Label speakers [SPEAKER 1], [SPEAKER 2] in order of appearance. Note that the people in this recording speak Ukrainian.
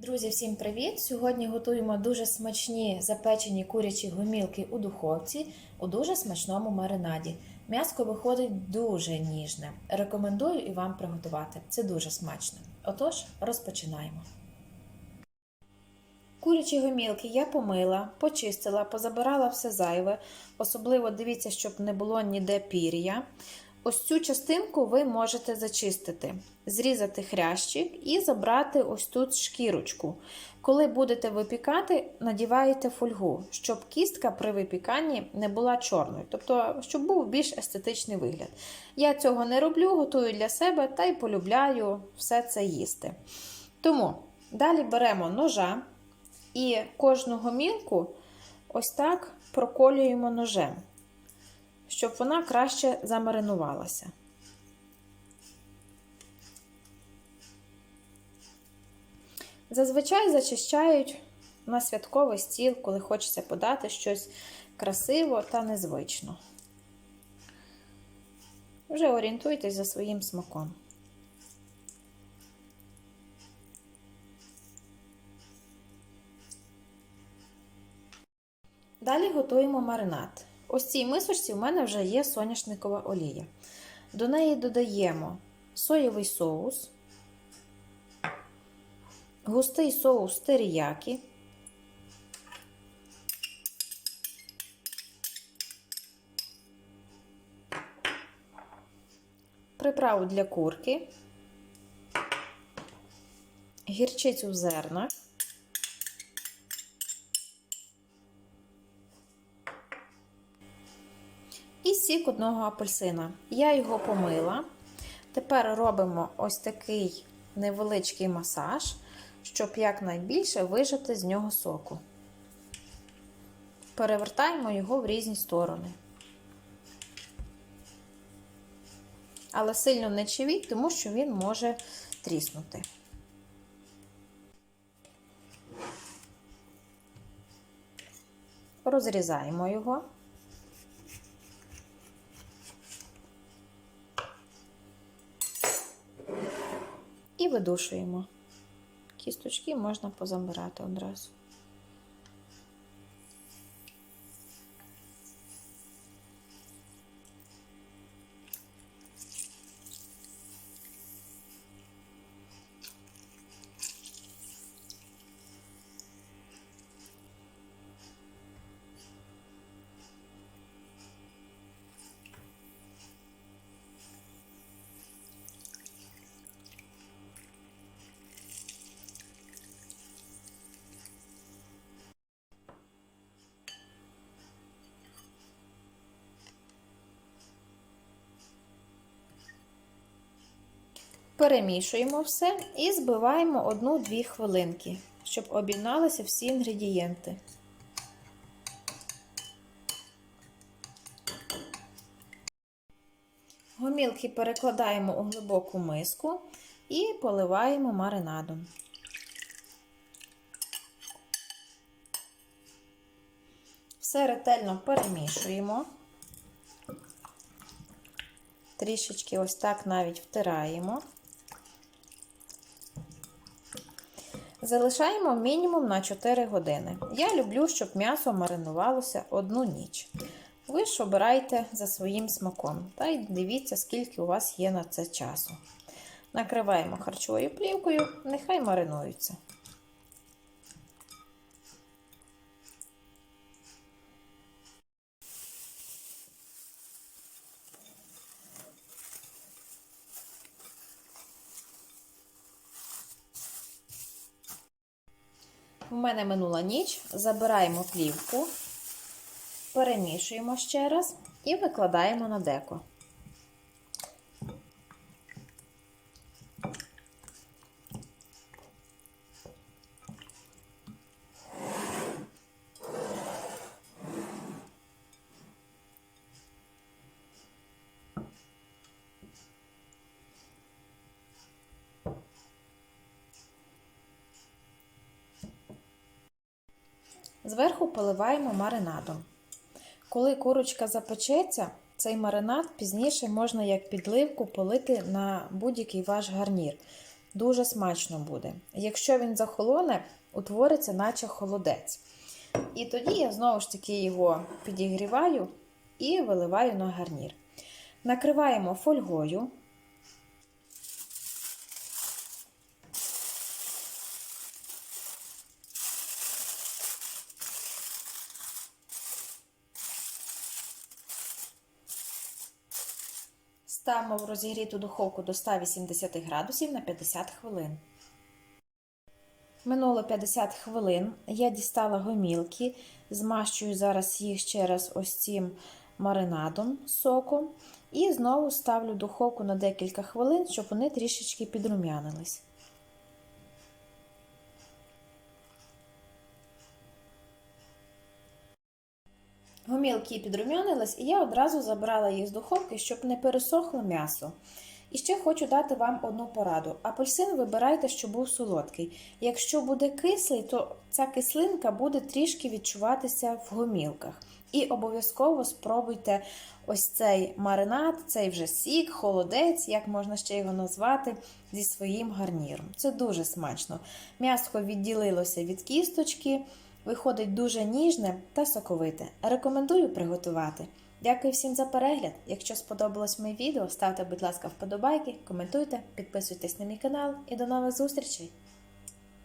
[SPEAKER 1] Друзі, всім привіт! Сьогодні готуємо дуже смачні запечені курячі гомілки у духовці у дуже смачному маринаді. М'яско виходить дуже ніжне. Рекомендую і вам приготувати. Це дуже смачно. Отож, розпочинаємо. Курячі гомілки я помила, почистила, позабирала все зайве. Особливо дивіться, щоб не було ніде пір'я. Ось цю частинку ви можете зачистити, зрізати хрящик і забрати ось тут шкірочку. Коли будете випікати, надіваєте фольгу, щоб кістка при випіканні не була чорною, тобто, щоб був більш естетичний вигляд. Я цього не роблю, готую для себе та й полюбляю все це їсти. Тому далі беремо ножа і кожну гомілку ось так проколюємо ножем щоб вона краще замаринувалася. Зазвичай зачищають на святковий стіл, коли хочеться подати щось красиво та незвично. Вже орієнтуйтесь за своїм смаком. Далі готуємо маринад. Ось цій мисочці в мене вже є соняшникова олія. До неї додаємо соєвий соус, густий соус теріякі, приправу для курки, гірчицю в зернах. І сік одного апельсина. Я його помила. Тепер робимо ось такий невеличкий масаж, щоб якнайбільше вижати з нього соку. Перевертаємо його в різні сторони. Але сильно не чивіть, тому що він може тріснути. Розрізаємо його. І видушуємо. Кісточки можна позабирати одразу. Перемішуємо все і збиваємо 1-2 хвилинки, щоб об'єдналися всі інгредієнти. Гомілки перекладаємо у глибоку миску і поливаємо маринадом. Все ретельно перемішуємо. Трішечки ось так навіть втираємо. Залишаємо мінімум на 4 години. Я люблю, щоб м'ясо маринувалося одну ніч. Ви ж обирайте за своїм смаком. Та й дивіться, скільки у вас є на це часу. Накриваємо харчовою плівкою, нехай маринуються. У мене минула ніч, забираємо плівку, перемішуємо ще раз і викладаємо на деко. Зверху поливаємо маринадом. Коли курочка запечеться, цей маринад пізніше можна як підливку полити на будь-який ваш гарнір. дуже смачно буде. Якщо він захолоне, утвориться, наче холодець. І тоді я знову ж таки його підігріваю і виливаю на гарнір. Накриваємо фольгою. Ставимо в розігріту духовку до 180 градусів на 50 хвилин. Минуло 50 хвилин. Я дістала гомілки, змащую зараз їх ще раз ось цим маринадом соком. І знову ставлю духовку на декілька хвилин, щоб вони трішечки підрум'янились. Гомілки підрум'янились, і я одразу забрала їх з духовки, щоб не пересохло м'ясо. І ще хочу дати вам одну пораду. Апельсин вибирайте, щоб був солодкий. Якщо буде кислий, то ця кислинка буде трішки відчуватися в гомілках. І обов'язково спробуйте ось цей маринад, цей вже сік, холодець, як можна ще його назвати, зі своїм гарніром. Це дуже смачно. М'ясо відділилося від кісточки, виходить дуже ніжне та соковите. Рекомендую приготувати. Дякую всім за перегляд. Якщо сподобалось моє відео, ставте, будь ласка, вподобайки, коментуйте, підписуйтесь на мій канал і до нових зустрічей!